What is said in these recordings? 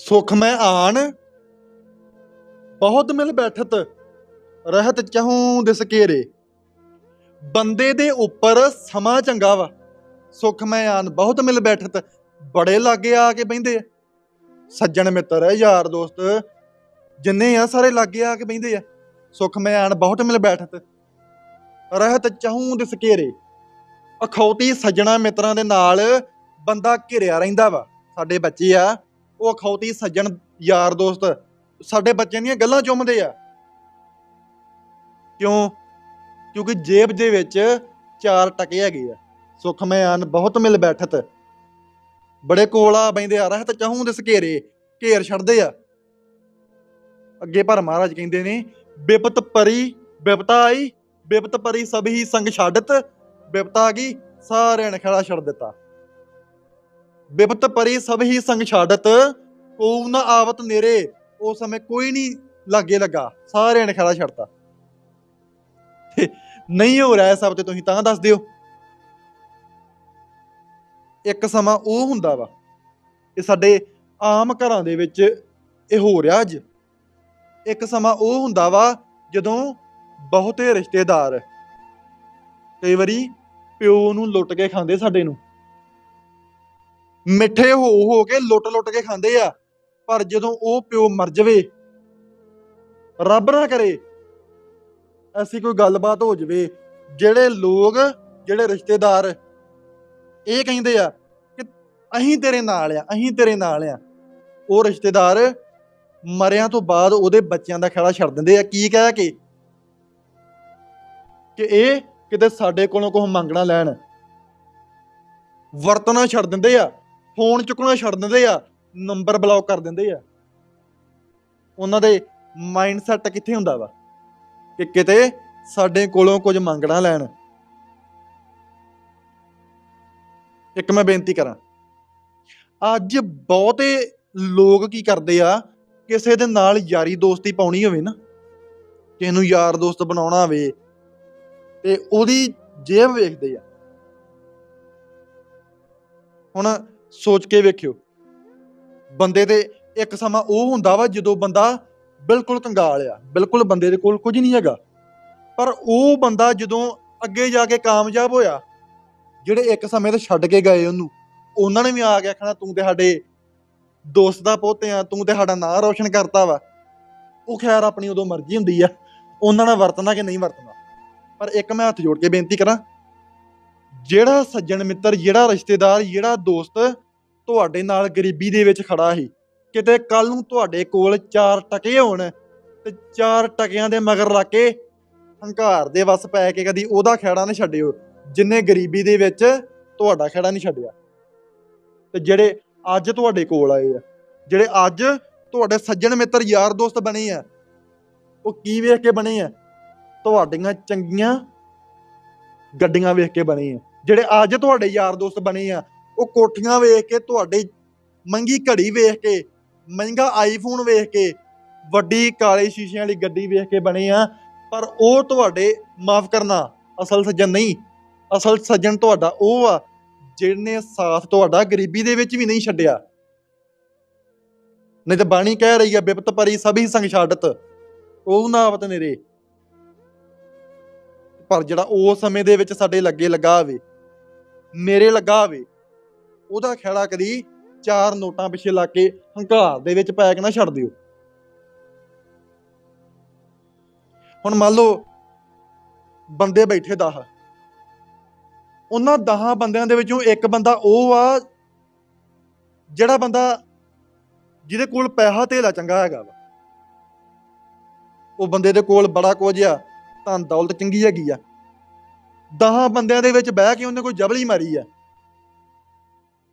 ਸੁਖ ਮੈਂ ਆਣ। ਬਹੁਤ ਮਿਲ ਬੈਠਤ, ਰਹਿਤ ਚਾਹੂੰ ਦਿਸ ਘੇਰੇ ਬੰਦੇ ਦੇ ਉੱਪਰ ਸਮਾਂ ਚੰਗਾ ਵਾ। ਸੁਖ ਮੈਂ ਆਣ, ਬਹੁਤ ਮਿਲ ਬੈਠਤ। ਬੜੇ ਲਾਗੇ ਆ ਕੇ ਬਹਿੰਦੇ ਆ। ਸੱਜਣ ਮਿੱਤਰ, ਯਾਰ ਦੋਸਤ, ਜਿੰਨੇ ਆ ਸਾਰੇ ਲਾਗੇ ਆ ਕੇ ਬਹਿੰਦੇ ਆ। ਸੁਖ ਮੈਂ ਆਣ, ਬਹੁਤ ਮਿਲ ਬੈਠਤ। ਰਹਿਤ ਚਾਹੂੰ ਦਿਸ ਘੇਰੇ ਅਖੌਤੀ ਸੱਜਣਾ ਮਿੱਤਰਾਂ ਦੇ ਨਾਲ ਬੰਦਾ ਘਿਰਿਆ ਰਹਿੰਦਾ ਵਾ। ਸਾਡੇ ਬੱਚੇ ਆ ਉਹ ਅਖੌਤੀ ਸੱਜਣ ਯਾਰ ਦੋਸਤ ਸਾਡੇ ਬੱਚਿਆਂ ਦੀਆਂ ਗੱਲਾਂ ਚੁੰਮਦੇ ਆ। ਕਿਉਂ? ਕਿਉਂਕਿ ਜੇਬ ਦੇ ਵਿੱਚ ਚਾਰ ਟਕੇ ਹੈਗੇ ਆ। ਸੁਖ ਮੈਂ ਆਨ ਬਹੁਤ ਮਿਲ ਬੈਠਤ। ਬੜੇ ਕੋਲਾ ਬੈਂਦੇ ਆ, ਰਹਿਤ ਚਾਹੂੰ ਦਿਸ ਘੇਰੇ, ਘੇਰ ਛੱਡਦੇ ਆ। ਅੱਗੇ ਪਰ ਮਹਾਰਾਜ ਕਹਿੰਦੇ ਨੇ, ਬਿਪਤ ਪਰੀ ਬਿਪਤਾ ਆਈ, ਬਿਪਤ ਪਰੀ ਸਭ ਹੀ ਸੰਗ ਛੱਡਤ, ਬਿਪਤਾ ਆ ਗਈ ਸਾਰਿਆਂ ਨੇ ਖੜਾ ਛੱਡ ਦਿੱਤਾ। ਬਿਪਤ ਪਰੀ ਸਭ ਹੀ ਸੰਗ ਛੱਡਤ ਕੋ ਨਾ ਆਵਤ ਨੇਰੇ ਉਸ ਸਮੇਂ ਕੋਈ ਨਹੀਂ ਲਾਗੇ ਲੱਗਾ, ਸਾਰਿਆਂ ਨੇ ਖੜਾ ਛੱਡਤਾ। ਨਹੀਂ ਹੋ ਰਿਹਾ ਸਭ ਤੇ ਤੁਸੀਂ ਤਾਂ ਦੱਸ ਦਿਓ। ਇੱਕ ਸਮਾਂ ਉਹ ਹੁੰਦਾ ਵਾ, ਇਹ ਸਾਡੇ ਆਮ ਘਰਾਂ ਦੇ ਵਿੱਚ ਇਹ ਹੋ ਰਿਹਾ ਅੱਜ। ਇੱਕ ਸਮਾਂ ਉਹ ਹੁੰਦਾ ਵਾ ਜਦੋਂ ਬਹੁਤੇ ਰਿਸ਼ਤੇਦਾਰ ਕਈ ਵਾਰੀ ਪਿਓ ਨੂੰ ਲੁੱਟ ਕੇ ਖਾਂਦੇ ਸਾਡੇ ਨੂੰ। ਮਿੱਠੇ ਹੋ ਹੋ ਕੇ ਲੁੱਟ ਲੁੱਟ ਕੇ ਖਾਂਦੇ ਆ। ਪਰ ਜਦੋਂ ਉਹ ਪਿਓ ਮਰ ਜਾਵੇ, ਰੱਬ ਨਾ ਕਰੇ, ਐਸੀ ਕੋਈ ਗੱਲਬਾਤ ਹੋ ਜਾਵੇ, ਜਿਹੜੇ ਲੋਕ, ਜਿਹੜੇ ਰਿਸ਼ਤੇਦਾਰ ਇਹ ਕਹਿੰਦੇ ਆ ਕਿ ਅਸੀਂ ਤੇਰੇ ਨਾਲ ਆ, ਅਸੀਂ ਤੇਰੇ ਨਾਲ ਆ। ਉਹ ਰਿਸ਼ਤੇਦਾਰ ਮਰਿਆਂ ਤੋਂ ਬਾਅਦ ਉਹਦੇ ਬੱਚਿਆਂ ਦਾ ਖੜਾ ਛੱਡ ਦਿੰਦੇ ਆ। ਕੀ ਕਹਿ ਕੇ? ਕਿ ਇਹ ਕਿਤੇ ਸਾਡੇ ਕੋਲੋਂ ਕੁਝ ਮੰਗਣਾ ਲੈਣ। ਵਰਤਣਾ ਛੱਡ ਦਿੰਦੇ ਆ। ਫੋਨ ਚੁੱਕਣਾ ਛੱਡ ਦਿੰਦੇ ਆ, ਨੰਬਰ ਬਲੌਕ ਕਰ ਦਿੰਦੇ ਆ। ਉਹਨਾਂ ਦੇ ਮਾਈਂਡ ਸੈਟ ਕਿੱਥੇ ਹੁੰਦਾ ਵਾ? ਕਿ ਕਿਤੇ ਸਾਡੇ ਕੋਲੋਂ ਕੁਝ ਮੰਗਣਾ ਲੈਣ। ਇੱਕ ਮੈਂ ਬੇਨਤੀ ਕਰਾਂ, ਅੱਜ ਬਹੁਤੇ ਲੋਕ ਕੀ ਕਰਦੇ ਆ, ਕਿਸੇ ਦੇ ਨਾਲ ਯਾਰੀ ਦੋਸਤੀ ਪਾਉਣੀ ਹੋਵੇ ਨਾ, ਕਿਸੇ ਨੂੰ ਯਾਰ ਦੋਸਤ ਬਣਾਉਣਾ ਹੋਵੇ, ਤੇ ਉਹਦੀ ਜੇਬ ਵੇਖਦੇ ਆ। ਹੁਣ ਸੋਚ ਕੇ ਵੇਖਿਓ। ਬੰਦੇ ਦੇ ਇੱਕ ਸਮਾਂ ਉਹ ਹੁੰਦਾ ਵਾ ਜਦੋਂ ਬੰਦਾ ਬਿਲਕੁਲ ਕੰਗਾਲ ਆ, ਬਿਲਕੁਲ ਬੰਦੇ ਦੇ ਕੋਲ ਕੁਝ ਨਹੀਂ ਹੈਗਾ। ਪਰ ਉਹ ਬੰਦਾ ਜਦੋਂ ਅੱਗੇ ਜਾ ਕੇ ਕਾਮਯਾਬ ਹੋਇਆ, ਜਿਹੜੇ ਇੱਕ ਸਮੇਂ ਤੇ ਛੱਡ ਕੇ ਗਏ ਉਹਨੂੰ, ਉਹਨਾਂ ਨੇ ਵੀ ਆ ਕੇ ਆਖਣਾ, ਤੂੰ ਤੇ ਸਾਡੇ ਦੋਸਤ ਦਾ ਪੋਤੇ ਆ, ਤੂੰ ਤੇ ਸਾਡਾ ਨਾਂ ਰੋਸ਼ਨ ਕਰਤਾ ਵਾ। ਉਹ ਖੈਰ ਆਪਣੀ ਉਦੋਂ ਮਰਜ਼ੀ ਹੁੰਦੀ ਆ, ਉਹਨਾਂ ਨਾਲ ਵਰਤਣਾ ਕਿ ਨਹੀਂ ਵਰਤਣਾ। ਪਰ ਇੱਕ ਮੈਂ ਹੱਥ ਜੋੜ ਕੇ ਬੇਨਤੀ ਕਰਾਂ ਜਿਹੜਾ ਸੱਜਣ ਮਿੱਤਰ, ਜਿਹੜਾ ਰਿਸ਼ਤੇਦਾਰ, ਜਿਹੜਾ ਦੋਸਤ ਤੁਹਾਡੇ ਨਾਲ ਗਰੀਬੀ ਦੇ ਵਿੱਚ ਖੜਾ ਸੀ, ਕਿਤੇ ਕੱਲ ਨੂੰ ਤੁਹਾਡੇ ਕੋਲ ਚਾਰ ਟਕੇ ਹੋਣ ਤੇ ਚਾਰ ਟਕਿਆਂ ਦੇ ਮਗਰ ਲੱਗ ਕੇ ਹੰਕਾਰ ਦੇ ਵਸ ਪੈ ਕੇ ਕਦੀ ਉਹਦਾ ਖੇੜਾ ਨਾ ਛੱਡਿਓ, ਜਿੰਨੇ ਗਰੀਬੀ ਦੇ ਵਿੱਚ ਤੁਹਾਡਾ ਖੇੜਾ ਨਹੀਂ ਛੱਡਿਆ। ਤੇ ਜਿਹੜੇ ਅੱਜ ਤੁਹਾਡੇ ਕੋਲ ਆਏ ਆ, ਜਿਹੜੇ ਅੱਜ ਤੁਹਾਡੇ ਸੱਜਣ ਮਿੱਤਰ, ਯਾਰ ਦੋਸਤ ਬਣੇ ਆ, ਉਹ ਕੀ ਵੇਖ ਕੇ ਬਣੇ ਆ? ਤੁਹਾਡੀਆਂ ਚੰਗੀਆਂ ਗੱਡੀਆਂ ਵੇਖ ਕੇ ਬਣੇ ਆ। ਜਿਹੜੇ ਅੱਜ ਤੁਹਾਡੇ ਯਾਰ ਦੋਸਤ ਬਣੇ ਆ, ਉਹ ਕੋਠੀਆਂ ਵੇਖ ਕੇ, ਤੁਹਾਡੇ ਮਹਿੰਗੀ ਘੜੀ ਵੇਖ ਕੇ, ਮਹਿੰਗਾ ਆਈਫੋਨ ਵੇਖ ਕੇ, ਵੱਡੀ ਕਾਲੇ ਸ਼ੀਸ਼ਿਆਂ ਵਾਲੀ ਗੱਡੀ ਵੇਖ ਕੇ ਬਣੇ ਆ, ਪਰ ਉਹ ਤੁਹਾਡੇ ਮਾਫ ਕਰਨਾ ਅਸਲ ਸੱਜਣ ਨਹੀਂ। ਅਸਲ ਸੱਜਣ ਤੁਹਾਡਾ ਉਹ ਆ, ਜਿਹਨੇ ਸਾਥ ਤੁਹਾਡਾ ਗਰੀਬੀ ਦੇ ਵਿੱਚ ਵੀ ਨਹੀਂ ਛੱਡਿਆ। ਨਹੀਂ ਤਾਂ ਬਾਣੀ ਕਹਿ ਰਹੀ ਆ, ਬਿਪਤ ਪਰੀ ਸਭੀ ਸੰਗ ਛੱਡਤ, ਉਹ ਨਾਵਤ ਨੇਰੇ। ਪਰ ਜਿਹੜਾ ਉਸ ਸਮੇਂ ਦੇ ਵਿੱਚ ਸਾਡੇ ਲੱਗੇ ਲੱਗਾ ਹੋਵੇ, ਮੇਰੇ ਲੱਗਾ ਹੋਵੇ, ਉਹਦਾ ਖੇੜਾ ਕਦੀ ਚਾਰ ਨੋਟਾਂ ਪਿੱਛੇ ਲਾ ਕੇ ਹੰਕਾਰ ਦੇ ਵਿੱਚ ਪੈ ਕੇ ਨਾ ਛੱਡ ਦਿਓ। ਹੁਣ ਮੰਨ ਲਓ ਬੰਦੇ ਬੈਠੇ 10 ਉਹਨਾਂ 10 ਬੰਦਿਆਂ ਦੇ ਵਿੱਚੋਂ ਇੱਕ ਬੰਦਾ ਉਹ ਆ ਜਿਹੜਾ ਬੰਦਾ ਜਿਹਦੇ ਕੋਲ ਪੈਸਾ ਧੇਲਾ ਚੰਗਾ ਹੈਗਾ ਵਾ। ਉਹ ਬੰਦੇ ਦੇ ਕੋਲ ਬੜਾ ਕੁਝ ਆ ਧਨ ਦੌਲਤ ਚੰਗੀ ਹੈਗੀ ਆ। 10 ਬੰਦਿਆਂ ਦੇ ਵਿੱਚ ਬਹਿ ਕੇ ਉਹਨੇ ਕੋਈ ਜਬਲੀ ਮਾਰੀ ਆ।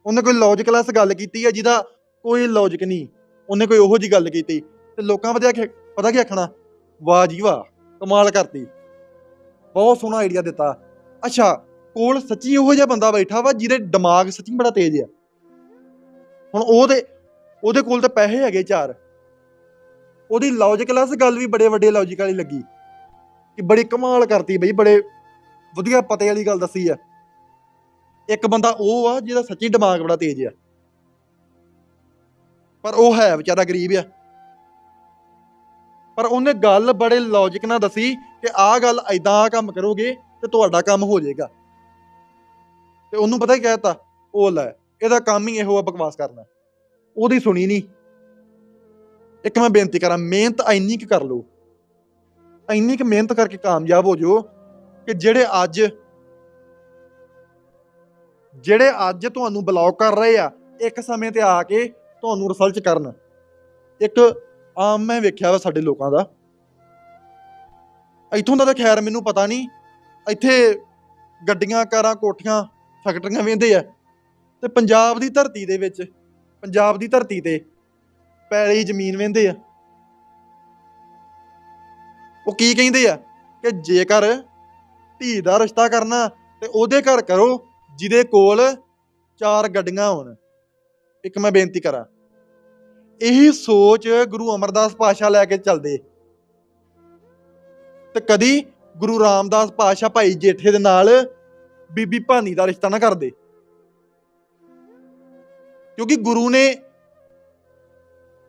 ਉਹਨੇ ਕੋਈ ਲੌਜੀਕਲੈਸ ਗੱਲ ਕੀਤੀ ਆ ਜਿਹਦਾ ਕੋਈ ਲੌਜੀਕ ਨਹੀਂ। ਉਹਨੇ ਕੋਈ ਉਹੋ ਜੀ ਗੱਲ ਕੀਤੀ। ਤੇ ਲੋਕਾਂ ਵਧੀਆ ਪਤਾ ਕੀ ਆਖਣਾ? ਵਾਹ ਜੀ ਵਾਹ, ਕਮਾਲ ਕਰਤੀ। ਬਹੁਤ ਸੋਹਣਾ ਆਈਡੀਆ ਦਿੱਤਾ। ਅੱਛਾ, ਕੋਲ ਸੱਚੀ ਉਹੋ ਜਿਹਾ ਬੰਦਾ ਬੈਠਾ ਵਾ ਜਿਹਦੇ ਦਿਮਾਗ ਸੱਚੀ ਬੜਾ ਤੇਜ਼ ਆ। ਹੁਣ ਉਹਦੇ ਉਹਦੇ ਕੋਲ ਤਾਂ ਪੈਸੇ ਹੈਗੇ ਚਾਰ। ਉਹਦੀ ਲੌਜੀਕਲੈਸ ਗੱਲ ਵੀ ਬੜੇ ਵੱਡੇ ਲੌਜੀਕ ਵਾਲੀ ਲੱਗੀ। ਕਿ ਬੜੀ ਕਮਾਲ ਕਰਤੀ ਬਈ, ਬੜੇ ਵਧੀਆ ਪਤੇ ਵਾਲੀ ਗੱਲ ਦੱਸੀ ਆ। ਇੱਕ ਬੰਦਾ ਉਹ ਆ ਜਿਹਦਾ ਸੱਚੀ ਦਿਮਾਗ ਬੜਾ ਤੇਜ਼ ਆ। ਪਰ ਉਹ ਹੈ ਵਿਚਾਰਾ ਗਰੀਬ ਆ। ਪਰ ਉਹਨੇ ਗੱਲ ਬੜੇ ਲੌਜੀਕ ਨਾਲ ਦੱਸੀ ਕਿ ਆਹ ਗੱਲ ਐਦਾਂ ਆ ਕੰਮ ਕਰੋਗੇ ਤੇ ਤੁਹਾਡਾ ਕੰਮ ਹੋ ਜਾਏਗਾ। ਤੇ ਉਹਨੂੰ ਪਤਾ ਕੀ ਕਹਿਤਾ ਉਹ ਲੈ, ਇਹਦਾ ਕੰਮ ਹੀ ਇਹੋ ਆ ਬਕਵਾਸ ਕਰਨਾ। ਉਹਦੀ ਸੁਣੀ ਨਹੀਂ ਇੱਕ ਮੈਂ ਬੇਨਤੀ ਕਰਾਂ, ਮਿਹਨਤ ਇੰਨੀ ਕੁ ਕਰ ਲਓ। ਇੰਨੀ ਕੁ ਮਿਹਨਤ ਕਰਕੇ ਕਾਮਯਾਬ ਹੋ ਜਾਓ ਕਿ ਜਿਹੜੇ ਅੱਜ ਜਿਹੜੇ ਅੱਜ ਤੁਹਾਨੂੰ ਬਲੌਕ ਕਰ ਰਹੇ ਆ, ਇੱਕ ਸਮੇਂ ਤੇ ਆ ਕੇ ਤੁਹਾਨੂੰ ਰਿਸਰਚ ਕਰਨ। ਇੱਕ ਆਮ ਮੈਂ ਵੇਖਿਆ ਵਾ ਸਾਡੇ ਲੋਕਾਂ ਦਾ। ਇੱਥੋਂ ਦਾ ਤਾਂ ਖੈਰ ਮੈਨੂੰ ਪਤਾ ਨਹੀਂ, ਇੱਥੇ ਗੱਡੀਆਂ, ਕਾਰਾਂ, ਕੋਠੀਆਂ, ਫੈਕਟਰੀਆਂ ਵੇਂਦੇ ਆ। ਤੇ ਪੰਜਾਬ ਦੀ ਧਰਤੀ ਦੇ ਵਿੱਚ, ਪੰਜਾਬ ਦੀ ਧਰਤੀ ਤੇ ਪੈਲੀ ਜ਼ਮੀਨ ਵੇਂਦੇ ਆ। ਉਹ ਕੀ ਕਹਿੰਦੇ ਆ ਕਿ ਜੇਕਰ ਧੀ ਦਾ ਰਿਸ਼ਤਾ ਕਰਨਾ ਤੇ ਉਹਦੇ ਘਰ ਕਰੋ ਜਿਹਦੇ ਕੋਲ ਚਾਰ ਗੱਡੀਆਂ ਹੋਣ। ਇੱਕ ਮੈਂ ਬੇਨਤੀ ਕਰਾਂ। ਇਹੀ ਸੋਚ ਗੁਰੂ ਅਮਰਦਾਸ ਪਾਸ਼ਾ ਲੈ ਕੇ ਚੱਲਦੇ। ਤੇ ਕਦੀ ਗੁਰੂ ਰਾਮਦਾਸ ਪਾਸ਼ਾ ਭਾਈ ਜੇਠੇ ਦੇ ਨਾਲ ਬੀਬੀ ਭਾਨੀ ਦਾ ਰਿਸ਼ਤਾ ਨਾ ਕਰਦੇ। ਕਿਉਂਕਿ ਗੁਰੂ ਨੇ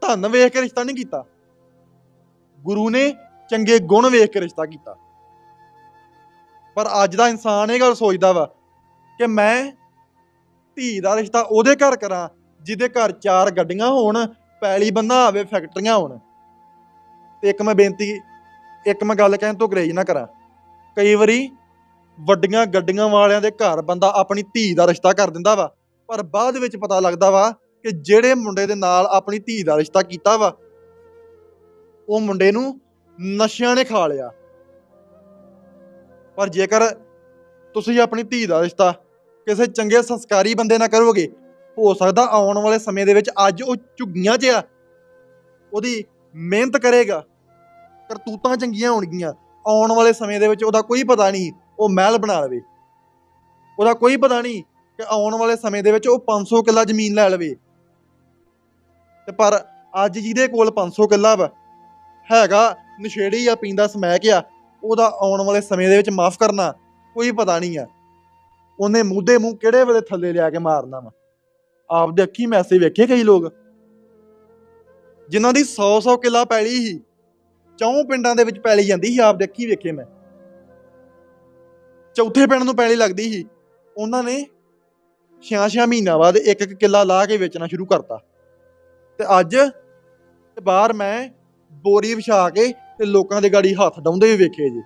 ਧਨ ਵੇਖ ਕੇ ਰਿਸ਼ਤਾ ਨਹੀਂ ਕੀਤਾ। ਗੁਰੂ ਨੇ ਚੰਗੇ ਗੁਣ ਵੇਖ ਕੇ ਰਿਸ਼ਤਾ ਕੀਤਾ। ਪਰ ਅੱਜ ਦਾ ਇਨਸਾਨ ਇਹ ਗੱਲ ਸੋਚਦਾ ਵਾ ਕਿ ਮੈਂ ਧੀ ਦਾ ਰਿਸ਼ਤਾ ਉਹਦੇ ਘਰ ਕਰਾਂ, ਜਿਹਦੇ ਘਰ ਚਾਰ ਗੱਡੀਆਂ ਹੋਣ, ਪੈਲੀ ਬੰਨਾ ਆਵੇ ਫੈਕਟਰੀਆਂ ਹੋਣ। ਤੇ ਇੱਕ ਮੈਂ ਬੇਨਤੀ, ਇੱਕ ਮੈਂ ਗੱਲ ਕਹਿਣ ਤੋਂ ਗਰੇਜ ਨਾ ਕਰਾਂ। ਕਈ ਵਾਰੀ ਵੱਡੀਆਂ ਗੱਡੀਆਂ ਵਾਲਿਆਂ ਦੇ ਘਰ ਬੰਦਾ ਆਪਣੀ ਧੀ ਦਾ ਰਿਸ਼ਤਾ ਕਰ ਦਿੰਦਾ ਵਾ, ਪਰ ਬਾਅਦ ਵਿੱਚ ਪਤਾ ਲੱਗਦਾ ਵਾ ਕਿ ਜਿਹੜੇ ਮੁੰਡੇ ਦੇ ਨਾਲ ਆਪਣੀ ਧੀ ਦਾ ਰਿਸ਼ਤਾ ਕੀਤਾ ਵਾ, ਉਹ ਮੁੰਡੇ ਨੂੰ ਨਸ਼ਿਆਂ ਨੇ ਖਾ ਲਿਆ। ਪਰ ਜੇਕਰ ਤੁਸੀਂ ਆਪਣੀ ਧੀ ਦਾ ਰਿਸ਼ਤਾ ਕਿਸੇ ਚੰਗੇ ਸੰਸਕਾਰੀ ਬੰਦੇ ਨਾਲ ਕਰੋਗੇ, ਹੋ ਸਕਦਾ ਆਉਣ ਵਾਲੇ ਸਮੇਂ ਦੇ ਵਿੱਚ ਅੱਜ ਉਹ ਝੁੱਗੀਆਂ 'ਚ ਆ। ਉਹਦੀ ਮਿਹਨਤ ਕਰੇਗਾ, ਕਰਤੂਤਾਂ ਚੰਗੀਆਂ ਹੋਣਗੀਆਂ। ਆਉਣ ਵਾਲੇ ਸਮੇਂ ਦੇ ਵਿੱਚ ਉਹਦਾ ਕੋਈ ਪਤਾ ਨਹੀਂ ਉਹ ਮਹਿਲ ਬਣਾ ਲਵੇ। ਉਹਦਾ ਕੋਈ ਪਤਾ ਨਹੀਂ ਕਿ ਆਉਣ ਵਾਲੇ ਸਮੇਂ ਦੇ ਵਿੱਚ ਉਹ 500 ਕਿੱਲਾ ਜ਼ਮੀਨ ਲੈ ਲਵੇ। ਤੇ ਪਰ ਅੱਜ ਜਿਹਦੇ ਕੋਲ 500 ਕਿੱਲਾ ਵਾ, ਹੈਗਾ ਨਸ਼ੇੜੀ ਆ ਪੀਂਦਾ ਸਮੈਕ ਆ ਉਹਦਾ ਆਉਣ ਵਾਲੇ ਸਮੇਂ ਦੇ ਵਿੱਚ ਮਾਫ ਕਰਨਾ ਕੋਈ ਪਤਾ ਨਹੀਂ ਆ। ਉਹਨੇ ਮੂਧੇ ਮੂੰਹ ਕਿਹੜੇ ਵੇਲੇ ਥੱਲੇ ਲਿਆ ਕੇ ਮਾਰਨਾ ਵਾ? ਆਪਦੇ ਅੱਖੀ ਮੈਸੇਜ ਵੇਖੇ ਕਈ ਲੋਕ? ਜਿਨ੍ਹਾਂ ਦੀ 100-100 ਕਿੱਲਾ ਪੈਲੀ ਸੀ, ਚੌਂ ਪਿੰਡਾਂ ਦੇ ਵਿੱਚ ਪੈਲੀ ਜਾਂਦੀ ਸੀ, ਆਪਦੇ ਅੱਖੀ ਵੇਖੇ ਮੈਂ। ਚੌਥੇ ਪਿੰਡ ਨੂੰ ਪੈਲੀ ਲੱਗਦੀ ਸੀ। ਉਹਨਾਂ ਨੇ 6-6 ਮਹੀਨਾ ਬਾਅਦ ਇੱਕ ਇੱਕ ਕਿੱਲਾ ਲਾ ਕੇ ਵੇਚਣਾ ਸ਼ੁਰੂ ਕਰਤਾ। ਤੇ ਅੱਜ ਬਾਹਰ ਮੈਂ ਬੋਰੀ ਵਿਛਾ ਕੇ ਤੇ ਲੋਕਾਂ ਦੇ ਗਾੜੀ ਹੱਥ ਡਾਉਂਦੇ ਵੀ ਵੇਖੇ ਜੀ।